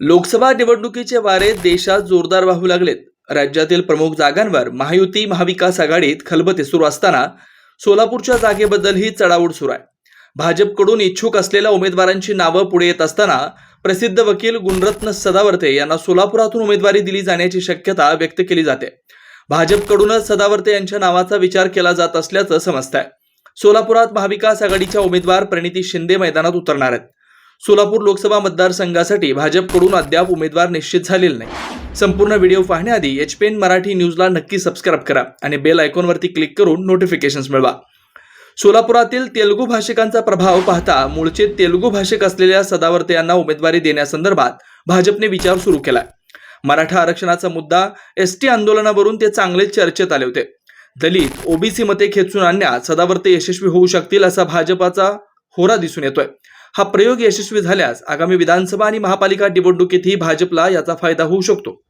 लोकसभा निवडणुकीचे वारे देशात जोरदार वाहू लागलेत. राज्यातील प्रमुख जागांवर महायुती महाविकास आघाडीत खलबते सुरू असताना सोलापूरच्या जागेबद्दलही चढाओढ सुरू आहे. भाजपकडून इच्छुक असलेल्या उमेदवारांची नावं पुढे येत असताना प्रसिद्ध वकील गुणरत्न सदावर्ते यांना सोलापुरातून उमेदवारी दिली जाण्याची शक्यता व्यक्त केली जाते. भाजपकडूनच सदावर्ते यांच्या नावाचा विचार केला जात असल्याचं समजत आहे सोलापुरात महाविकास आघाडीच्या उमेदवार प्रणिती शिंदे मैदानात उतरणार आहेत. सोलापूर लोकसभा मतदारसंघासाठी भाजपकडून अद्याप उमेदवार निश्चित झालेले नाही. संपूर्ण व्हिडिओ पाहण्याआधी एच पी एन मराठी न्यूजला नक्की सबस्क्राईब करा आणि बेल आयकॉनवरती क्लिक करून नोटिफिकेशन्स मिळवा. सोलापुरातील तेलुगू भाषिकांचा प्रभाव पाहता मूळचे तेलुगू भाषिक असलेल्या सदावर्ते यांना उमेदवारी देण्यासंदर्भात भाजपने विचार सुरू केला मराठा आरक्षणाचा मुद्दा एस टी आंदोलनावरून ते चांगलेच चर्चेत आले होते. दलित ओबीसी मते खेचून आणण्यात सदावर्ते यशस्वी होऊ शकतील असा भाजपाचा होरा दिसून येतोय. हा प्रयोग यशस्वी झाल्यास आगामी विधानसभा आणि महापालिका निवडणुकीतही भाजपला याचा फायदा होऊ शकतो.